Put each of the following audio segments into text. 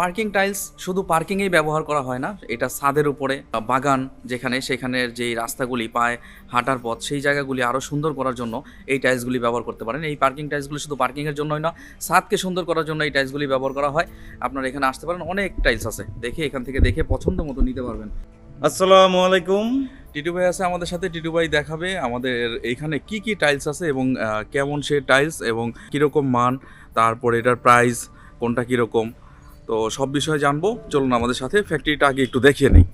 Parking tiles শুধু পার্কিংয়েই ব্যবহার করা হয় না এটা ছাদের উপরে বাগান যেখানে সেখানের যেই রাস্তাগুলি পায় হাঁটার পথ সেই জায়গাগুলি আরও সুন্দর করার জন্য এই টাইলসগুলি ব্যবহার করতে পারেন। এই পার্কিং টাইলসগুলি শুধু পার্কিংয়ের জন্যই না ছাদকে সুন্দর করার জন্য এই টাইলসগুলি ব্যবহার করা হয়। আপনারা এখানে আসতে পারেন অনেক টাইলস আছে দেখে এখান থেকে দেখে পছন্দ মতো নিতে পারবেন। আসসালামু আলাইকুম। টিটু ভাই আছে আমাদের সাথে টিটু ভাই দেখাবে আমাদের এইখানে কি কি টাইলস আছে এবং কেমন সে টাইলস এবং কীরকম মান তারপর এটার প্রাইস কোনটা কীরকম তো সব বিষয়ে জানব। চলুন আমাদের সাথে ফ্যাক্টরিটা আগে একটু দেখিয়ে নিই।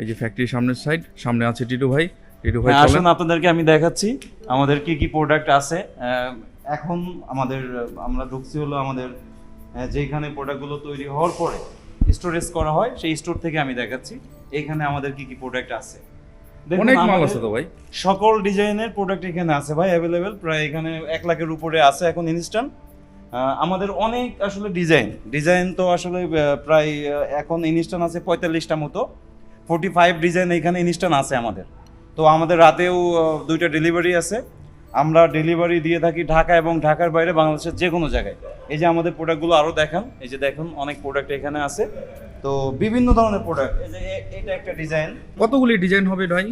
এই যে ফ্যাক্টরির সামনের সাইড সামনে আছে টিটু ভাই। টিটু ভাই হ্যাঁ, আসুন আপনাদেরকে আমি দেখাচ্ছি আমাদের কি কি প্রোডাক্ট আছে। এখন আমাদের আমরা ঢুকছি হলো আমাদের যেখানে প্রোডাক্টগুলো তৈরি হওয়ার পরে স্টোরেজ করা হয় সেই স্টোর থেকে আমি দেখাচ্ছি। এখানে আমাদের কি কি প্রোডাক্ট আছে। অনেক মাল আছে তো ভাই। সকল ডিজাইনের প্রোডাক্ট এখানে আছে ভাই অ্যাভেলেবেল প্রায় এখানে এক লাখের উপরে আছে এখন ইনস্ট্যান্ট আমাদের অনেক আসলে ডিজাইন ডিজাইন তো আসলে প্রায় এখন ইনস্ট্যান্ট আছে পঁয়তাল্লিশটা মতো। ফোর্টি ফাইভ ডিজাইন এখানে ইনস্ট্যান্ট আছে আমাদের। তো আমাদের রাতেও দুইটা ডেলিভারি আছে। আমরা ডেলিভারি দিয়ে থাকি ঢাকা এবং ঢাকার বাইরে বাংলাদেশের যে কোনো জায়গায়। এই যে আমাদের প্রোডাক্টগুলো আরও দেখান। এই যে দেখুন অনেক প্রোডাক্ট এখানে আছে। তো বিভিন্ন ধরনের প্রোডাক্ট এই যে এটা একটা ডিজাইন কতগুলি ডিজাইন হবে ভাই?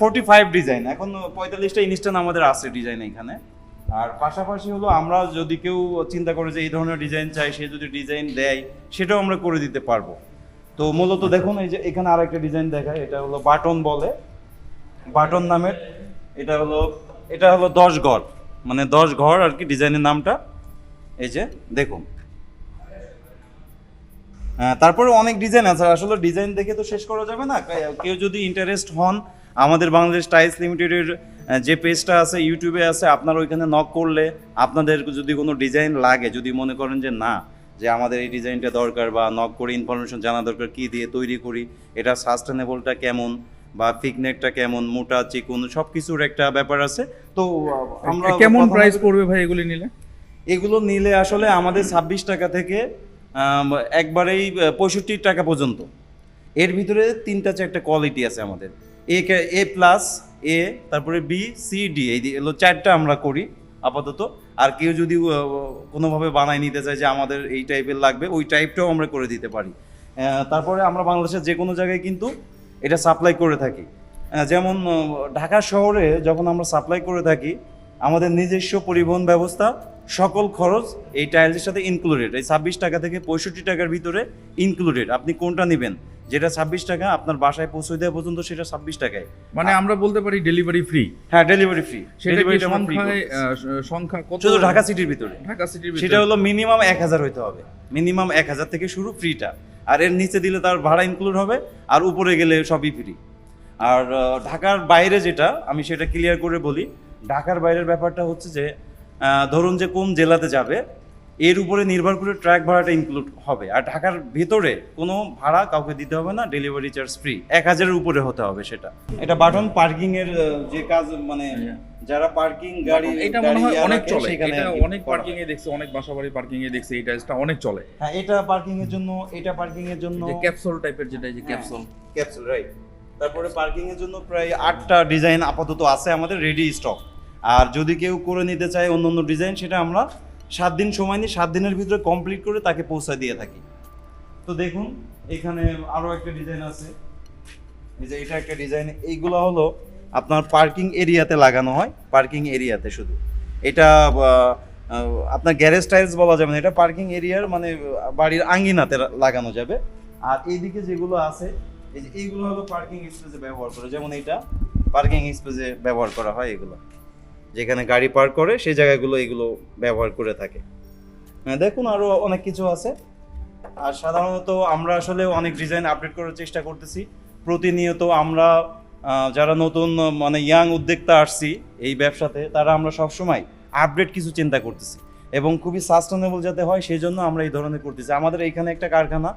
ফোর্টি ফাইভ ডিজাইন এখন পঁয়তাল্লিশটা ইনস্ট্যান্ট আমাদের আছে ডিজাইন এখানে। আর পাশাপাশি হলো আমরা যদি কেউ চিন্তা করে যে এই ধরনের ডিজাইন চাই সে যদি ডিজাইন দেয় সেটাও আমরা করে দিতে পারব। তো মূলত দেখুন এই যে এখানে আরেকটা ডিজাইন দেখায় এটা হলো বাটন বলে। বাটন নামের এটা হলো এটা হলো দশ ঘর। মানে দশ ঘর আর কি ডিজাইনের নামটা। এই যে দেখুন। হ্যাঁ, তারপরে অনেক ডিজাইন আছে। আসলে ডিজাইন দেখে তো শেষ করা যাবে না। কেউ যদি ইন্টারেস্ট হন আমাদের বাংলাদেশ টাইলস লিমিটেডের যে পেজটা আছে ইউটিউবে আছে আপনারা ওইখানে নক করলে আপনাদের যদি কোনো ডিজাইন লাগে যদি মনে করেন যে না যে আমাদের এই ডিজাইনটা দরকার বা নক করে ইনফরমেশন জানা দরকার কি দিয়ে তৈরি করি এটা সাস্টেনেবলটা কেমন বা ফিকনেকটা কেমন মোটা চিকুন সব কিছুর একটা ব্যাপার আছে। তো আমরা কেমন প্রাইস পড়বে ভাই এগুলি নিলে? এগুলো নিলে আসলে আমাদের ছাব্বিশ টাকা থেকে একবারেই পঁয়ষট্টি টাকা পর্যন্ত। এর ভিতরে তিনটা চারটা কোয়ালিটি আছে আমাদের। এ এ প্লাস এ তারপরে বি সি ডি এই যে এগুলো চারটা আমরা করি আপাতত। আর কেউ যদি কোনোভাবে বানায় নিতে চায় যে আমাদের এই টাইপের লাগবে, ওই টাইপটাও আমরা করে দিতে পারি। তারপরে আমরা বাংলাদেশের যে কোনো জায়গায় কিন্তু এটা সাপ্লাই করে থাকি। যেমন ঢাকা শহরে যখন আমরা সাপ্লাই করে থাকি, আমাদের নিজস্ব পরিবহন ব্যবস্থা, সকল খরচ এই টাইলসের সাথে ইনক্লুডেড এই ছাব্বিশ টাকা থেকে পঁয়ষট্টি টাকার ভিতরে ইনক্লুডেড আপনি কোনটা নেবেন? যেটা ছাব্বিশ টাকা আপনার বাসায় পৌঁছে দেওয়া পর্যন্ত সেটা ছাব্বিশ টাকায়। মানে আমরা বলতে পারি ডেলিভারি ফ্রি হ্যাঁ ডেলিভারি ফ্রি সংখ্যা কত? শুধু ঢাকা সিটির ভিতরে। ঢাকা সিটির সেটা হলো মিনিমাম এক হাজার হইতে হবে। মিনিমাম এক হাজার থেকে শুরু ফ্রিটা আর এর নিচে দিলে তার ভাড়া ইনক্লুড হবে আর উপরে গেলে সবই ফ্রি আর ঢাকার বাইরে যেটা আমি সেটা ক্লিয়ার করে বলি ঢাকার বাইরের ব্যাপারটা হচ্ছে যে ধরুন যে কোন জেলাতে যাবে এর উপরে নির্ভর করে ট্র্যাক ভাড়াটা ইনক্লুড হবে। আর ঢাকার ভেতরে কোনো ভাড়া কাউকে দিতে হবে না ডেলিভারি চার্জ ফ্রি এক হাজারের উপরে হতে হবে সেটা। এটা বাটন পার্কিং এর যে কাজ মানে যারা পার্কিং গাড়ি এটা মনে হয় অনেক চলে। এটা অনেক পার্কিং এ দেখছি অনেক বাসাবাড়ি পার্কিং এ দেখছি এই টাইলসটা অনেক চলে। হ্যাঁ এটা পার্কিং এর জন্য এটা পার্কিং এর জন্য যে ক্যাপসুল টাইপের যেটা যে ক্যাপসুল ক্যাপসুল রাইট তারপরে পার্কিং এর জন্য প্রায় আটটা ডিজাইন আপাতত আছে আমাদের রেডি স্টক আর যদি কেউ করে নিতে চায় অন্য অন্য ডিজাইন সেটা আমরা সাত দিন সময় নিই সাত দিনের ভিতরে কমপ্লিট করে তাকে পৌঁছায় দিয়ে থাকি। তো দেখুন, এখানে আরও একটা ডিজাইন আছে। এই যে এটা একটা ডিজাইন এইগুলো হলো আপনার পার্কিং এরিয়াতে লাগানো হয় পার্কিং এরিয়াতে শুধু। এটা আপনার গ্যারেজ টাইলস বলা যাবে না, এটা পার্কিং এরিয়ার মানে বাড়ির আঙ্গিনাতে লাগানো যাবে। আর এইদিকে যেগুলো আছে, এই যে এইগুলো হলো পার্কিং স্পেসে ব্যবহার করে, যেমন এটা পার্কিং স্পেসে ব্যবহার করা হয় এগুলো। যেখানে গাড়ি পার্ক করে সেই জায়গাগুলো এগুলো ব্যবহার করে থাকে। হ্যাঁ, দেখুন আরও অনেক কিছু আছে। আর সাধারণত আমরা আসলে অনেক ডিজাইন আপডেট করার চেষ্টা করতেছি। প্রতিনিয়ত আমরা যারা নতুন মানে ইয়াং উদ্যোক্তা আসছি এই ব্যবসাতে তারা আমরা সবসময় আপডেট কিছু চিন্তা করতেছি। এবং খুবই সাস্টেনেবল যাতে হয় সেই জন্য আমরা এই ধরনের করতেছি। আমাদের এখানে একটা কারখানা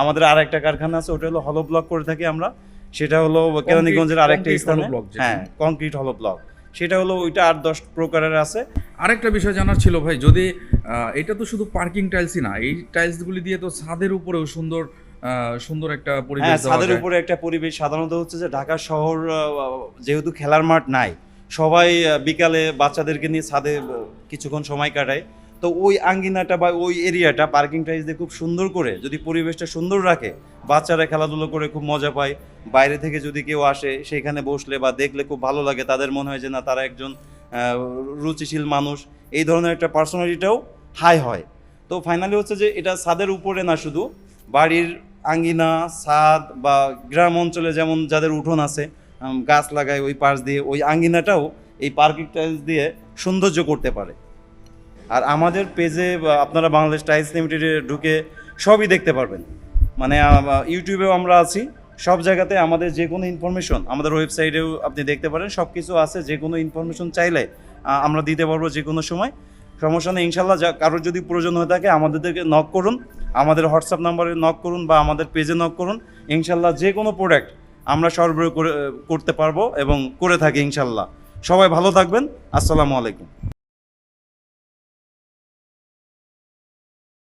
আমাদের আর একটা কারখানা আছে ওটা হলো হলো ব্লক করে থাকি আমরা। সেটা হলো কেরানীগঞ্জের আরেকটা স্থানে। হ্যাঁ কংক্রিট হলো ব্লক সেটা হলো ওইটা আর দশ প্রকারের আছে। আরেকটা বিষয় জানার ছিল ভাই যদি এটা তো শুধু পার্কিং টাইলসই না এই টাইলসগুলি দিয়ে তো ছাদের উপরেও সুন্দর সুন্দর একটা পরিবেশ হ্যাঁ ছাদের উপরে একটা পরিবেশ। সাধারণত হচ্ছে যে ঢাকা শহর যেহেতু খেলার মাঠ নাই সবাই বিকালে বাচ্চাদেরকে নিয়ে ছাদে কিছুক্ষণ সময় কাটায়। তো ওই আঙ্গিনাটা বা ওই এরিয়াটা পার্কিং টাইজ দিয়ে খুব সুন্দর করে যদি পরিবেশটা সুন্দর রাখে, বাচ্চারা খেলাধুলো করে খুব মজা পায়। বাইরে থেকে যদি কেউ আসে, সেখানে বসলে বা দেখলে খুব ভালো লাগে, তাদের মনে হয় যে না, তারা একজন রুচিশীল মানুষ। এই ধরনের একটা পার্সোনালিটিটাও হাই হয়। তো ফাইনালি হচ্ছে যে এটা ছাদের উপরে না শুধু, বাড়ির আঙ্গিনা, ছাদ বা গ্রাম অঞ্চলে যেমন যাদের উঠোন আছে গাছ লাগায় ওই পাশ দিয়ে, ওই আঙ্গিনাটাও এই পার্কিং টাইলস দিয়ে সৌন্দর্য করতে পারে। আর আমাদের পেজে আপনারা বাংলাদেশ টাইলস লিমিটেডে ঢুকে সবই দেখতে পারবেন। মানে ইউটিউবেও আমরা আছি। সব জায়গাতে আমাদের যে কোনো ইনফরমেশন আমাদের ওয়েবসাইটেও আপনি দেখতে পারেন। সব কিছু আছে, যে কোনো ইনফরমেশন চাইলে আমরা দিতে পারব যে কোনো সময়। সমস্যা নেই ইনশাল্লাহ যা, কারোর যদি প্রয়োজন হয়ে থাকে, আমাদেরকে নক করুন। আমাদের হোয়াটসঅ্যাপ নাম্বারে নক করুন বা আমাদের পেজে নক করুন। ইনশাল্লাহ যে কোনো প্রোডাক্ট আমরা সরবরাহ করে করতে পারব এবং করে থাকি ইনশাল্লাহ সবাই ভালো থাকবেন। আসসালামু আলাইকুম।